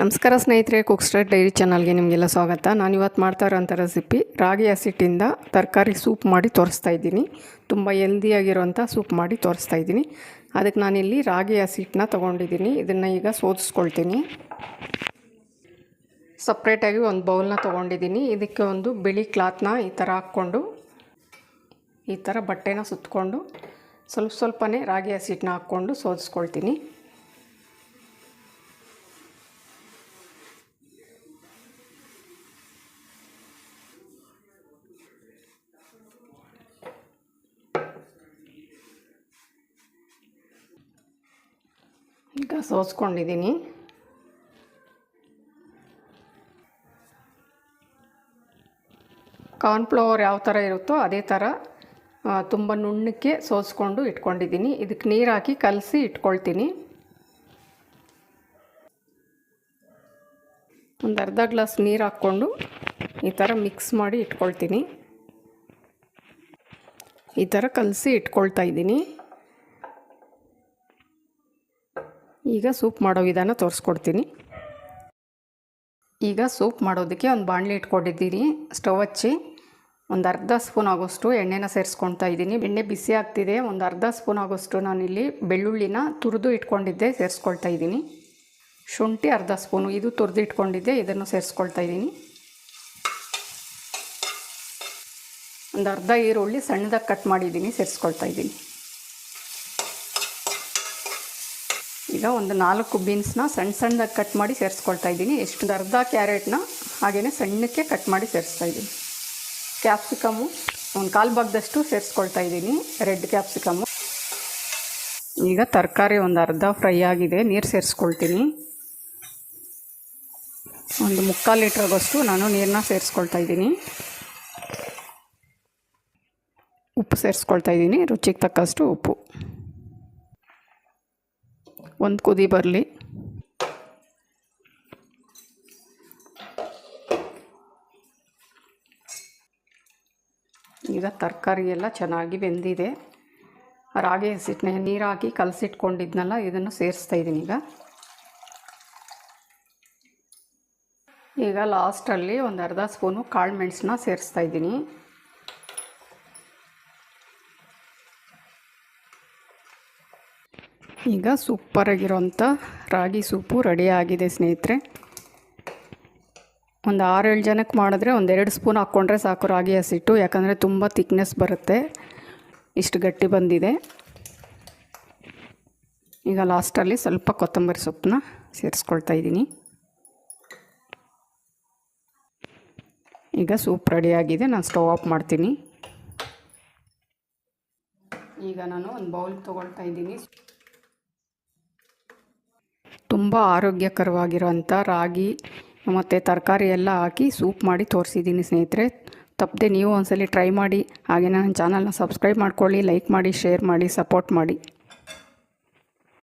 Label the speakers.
Speaker 1: ನಮಸ್ಕಾರ ಸ್ನೇಹಿತರೆ cook start dairy ಚಾನಲ್ಗೆ ನಿಮಗೆಲ್ಲ ಸ್ವಾಗತ. ನಾನು ಇವತ್ತು ಮಾಡ್ತಾ ಇರೋಂಥ ರೆಸಿಪಿ ರಾಗಿ ಹಸಿಟ್ಟಿಂದ ತರಕಾರಿ ಸೂಪ್ ಮಾಡಿ ತೋರಿಸ್ತಾ ಇದ್ದೀನಿ. ತುಂಬ ಹೆಲ್ದಿಯಾಗಿರುವಂಥ ಸೂಪ್ ಮಾಡಿ ತೋರಿಸ್ತಾ ಇದ್ದೀನಿ. ಅದಕ್ಕೆ ನಾನಿಲ್ಲಿ ರಾಗಿ ಹಸಿಟ್ಟನ್ನ ತೊಗೊಂಡಿದ್ದೀನಿ. ಇದನ್ನು ಈಗ ಸೋದಿಸ್ಕೊಳ್ತೀನಿ. ಸಪ್ರೇಟಾಗಿ ಒಂದು ಬೌಲ್ನ ತೊಗೊಂಡಿದ್ದೀನಿ. ಇದಕ್ಕೆ ಒಂದು ಬಿಳಿ ಕ್ಲಾತ್ನ ಈ ಥರ ಹಾಕ್ಕೊಂಡು, ಈ ಥರ ಬಟ್ಟೆನ ಸುತ್ತಕೊಂಡು ಸ್ವಲ್ಪ ಸ್ವಲ್ಪನೇ ರಾಗಿ ಹಸಿಟ್ಟನ್ನ ಹಾಕ್ಕೊಂಡು ಸೋದಿಸ್ಕೊಳ್ತೀನಿ. ಈಗ ಸೋಸ್ಕೊಂಡಿದ್ದೀನಿ. ಕಾರ್ನ್ಫ್ಲವರ್ ಯಾವ ಥರ ಇರುತ್ತೋ ಅದೇ ಥರ ತುಂಬ ನುಣ್ಣಕ್ಕೆ ಸೋಸ್ಕೊಂಡು ಇಟ್ಕೊಂಡಿದ್ದೀನಿ. ಇದಕ್ಕೆ ನೀರು ಹಾಕಿ ಕಲಸಿ ಇಟ್ಕೊಳ್ತೀನಿ. ಒಂದು ಅರ್ಧ ಗ್ಲಾಸ್ ನೀರು ಹಾಕ್ಕೊಂಡು ಈ ಥರ ಮಿಕ್ಸ್ ಮಾಡಿ ಇಟ್ಕೊಳ್ತೀನಿ. ಈ ಥರ ಕಲಸಿ ಇಟ್ಕೊಳ್ತಾ ಇದ್ದೀನಿ. ಈಗ ಸೂಪ್ ಮಾಡೋ ವಿಧಾನ ತೋರಿಸ್ಕೊಡ್ತೀನಿ. ಈಗ ಸೂಪ್ ಮಾಡೋದಕ್ಕೆ ಒಂದು ಬಾಣಲಿ ಇಟ್ಕೊಂಡಿದ್ದೀನಿ. ಸ್ಟವ್ ಹಚ್ಚಿ ಒಂದು ಅರ್ಧ ಸ್ಪೂನ್ ಆಗೋಷ್ಟು ಎಣ್ಣೆನ ಸೇರಿಸ್ಕೊಳ್ತಾ ಇದ್ದೀನಿ. ಎಣ್ಣೆ ಬಿಸಿ ಆಗ್ತಿದೆ. ಒಂದು ಅರ್ಧ ಸ್ಪೂನ್ ಆಗೋಷ್ಟು ನಾನಿಲ್ಲಿ ಬೆಳ್ಳುಳ್ಳಿನ ತುರಿದು ಇಟ್ಕೊಂಡಿದ್ದೆ, ಸೇರಿಸ್ಕೊಳ್ತಾ ಇದ್ದೀನಿ. ಶುಂಠಿ ಅರ್ಧ ಸ್ಪೂನು, ಇದು ತುರಿದು ಇಟ್ಕೊಂಡಿದ್ದೆ, ಇದನ್ನು ಸೇರಿಸ್ಕೊಳ್ತಾ ಇದ್ದೀನಿ. ಒಂದು ಅರ್ಧ ಈರುಳ್ಳಿ ಸಣ್ಣದಾಗಿ ಕಟ್ ಮಾಡಿದ್ದೀನಿ, ಸೇರಿಸ್ಕೊಳ್ತಾ ಇದ್ದೀನಿ. ಈಗ ಒಂದು ನಾಲ್ಕು ಬೀನ್ಸ್ನ ಸಣ್ಣ ಸಣ್ಣದಾಗಿ ಕಟ್ ಮಾಡಿ ಸೇರಿಸ್ಕೊಳ್ತಾ ಇದ್ದೀನಿ. ಎಷ್ಟು ಅರ್ಧ ಕ್ಯಾರೆಟ್ನ ಹಾಗೆಯೇ ಸಣ್ಣಕ್ಕೆ ಕಟ್ ಮಾಡಿ ಸೇರಿಸ್ತಾ ಇದ್ದೀನಿ. ಕ್ಯಾಪ್ಸಿಕಮ್ಮು ಒಂದು ಕಾಲು ಭಾಗದಷ್ಟು ಸೇರಿಸ್ಕೊಳ್ತಾ ಇದ್ದೀನಿ, ರೆಡ್ ಕ್ಯಾಪ್ಸಿಕಮ್ಮು. ಈಗ ತರಕಾರಿ ಒಂದು ಅರ್ಧ ಫ್ರೈ ಆಗಿದೆ, ನೀರು ಸೇರಿಸ್ಕೊಳ್ತೀನಿ. ಒಂದು ಮುಕ್ಕಾಲು ಲೀಟ್ರಾಗಷ್ಟು ನಾನು ನೀರನ್ನ ಸೇರಿಸ್ಕೊಳ್ತಾ ಇದ್ದೀನಿ. ಉಪ್ಪು ಸೇರಿಸ್ಕೊಳ್ತಾ ಇದ್ದೀನಿ, ರುಚಿಗೆ ತಕ್ಕಷ್ಟು ಉಪ್ಪು. ಒಂದು ಕುದಿ ಬರಲಿ. ಈಗ ತರಕಾರಿ ಎಲ್ಲ ಚೆನ್ನಾಗಿ ಬೆಂದಿದೆ. ರಾಗಿ ಹಸಿಟ್ಟನ್ನ ನೀರಾಕಿ ಕಲಸಿಟ್ಕೊಂಡಿದ್ನಲ್ಲ, ಇದನ್ನು ಸೇರಿಸ್ತಾ ಇದ್ದೀನಿ ಈಗ. ಈಗ ಲಾಸ್ಟಲ್ಲಿ ಒಂದು ಅರ್ಧ ಸ್ಪೂನು ಕಾಳು ಮೆಣಸನ್ನ ಸೇರಿಸ್ತಾ ಇದ್ದೀನಿ ಈಗ ಸೂಪರಾಗಿರೋಂಥ ರಾಗಿ ಸೂಪು ರೆಡಿ ಆಗಿದೆ ಸ್ನೇಹಿತರೆ. ಒಂದು ಆರೇಳು ಜನಕ್ಕೆ ಮಾಡಿದ್ರೆ ಒಂದೆರಡು ಸ್ಪೂನ್ ಹಾಕ್ಕೊಂಡ್ರೆ ಸಾಕು ರಾಗಿ ಹಸಿಟ್ಟು, ಯಾಕಂದರೆ ತುಂಬ ತಿಕ್ನೆಸ್ ಬರುತ್ತೆ. ಇಷ್ಟು ಗಟ್ಟಿ ಬಂದಿದೆ. ಈಗ ಲಾಸ್ಟಲ್ಲಿ ಸ್ವಲ್ಪ ಕೊತ್ತಂಬರಿ ಸೊಪ್ಪನ್ನ ಸೇರಿಸ್ಕೊಳ್ತಾ ಇದ್ದೀನಿ. ಈಗ ಸೂಪ್ ರೆಡಿಯಾಗಿದೆ ನಾನು ಸ್ಟವ್ ಆಫ್ ಮಾಡ್ತೀನಿ. ಈಗ ನಾನು ಒಂದು ಬೌಲ್ ತೊಗೊಳ್ತಾ ಇದ್ದೀನಿ. ತುಂಬ ಆರೋಗ್ಯಕರವಾಗಿರೋಂಥ ರಾಗಿ ಮತ್ತು ತರಕಾರಿ ಎಲ್ಲ ಹಾಕಿ ಸೂಪ್ ಮಾಡಿ ತೋರಿಸಿದ್ದೀನಿ ಸ್ನೇಹಿತರೆ. ತಪ್ಪದೆ ನೀವು ಒಂದ್ಸಲಿ ಟ್ರೈ ಮಾಡಿ. ಹಾಗೆ ನನ್ನ ಚಾನಲ್ನ ಸಬ್ಸ್ಕ್ರೈಬ್ ಮಾಡ್ಕೊಳ್ಳಿ, ಲೈಕ್ ಮಾಡಿ, ಶೇರ್ ಮಾಡಿ, ಸಪೋರ್ಟ್ ಮಾಡಿ.